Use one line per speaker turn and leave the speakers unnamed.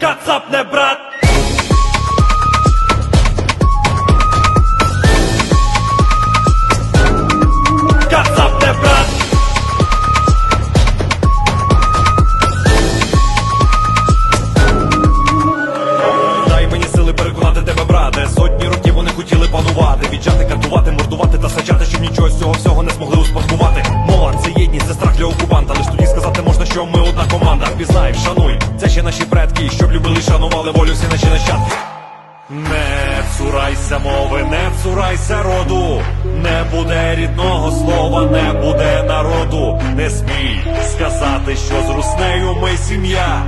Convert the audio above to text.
Кацап не брат. Кацап не сили переконати тебе, брате. Сотні років вони хотіли панувати, віджати, катувати, мордувати та саджати, щоб нічого з цього всього не змогли успадкувати. Мова це єдність, це страх для окупанта. Лиш тоді сказати можна, що ми шанували волю всі наші нащадки. Не цурайся мови, не цурайся роду, не буде рідного слова, не буде народу. Не смій сказати, що з руснею ми сім'я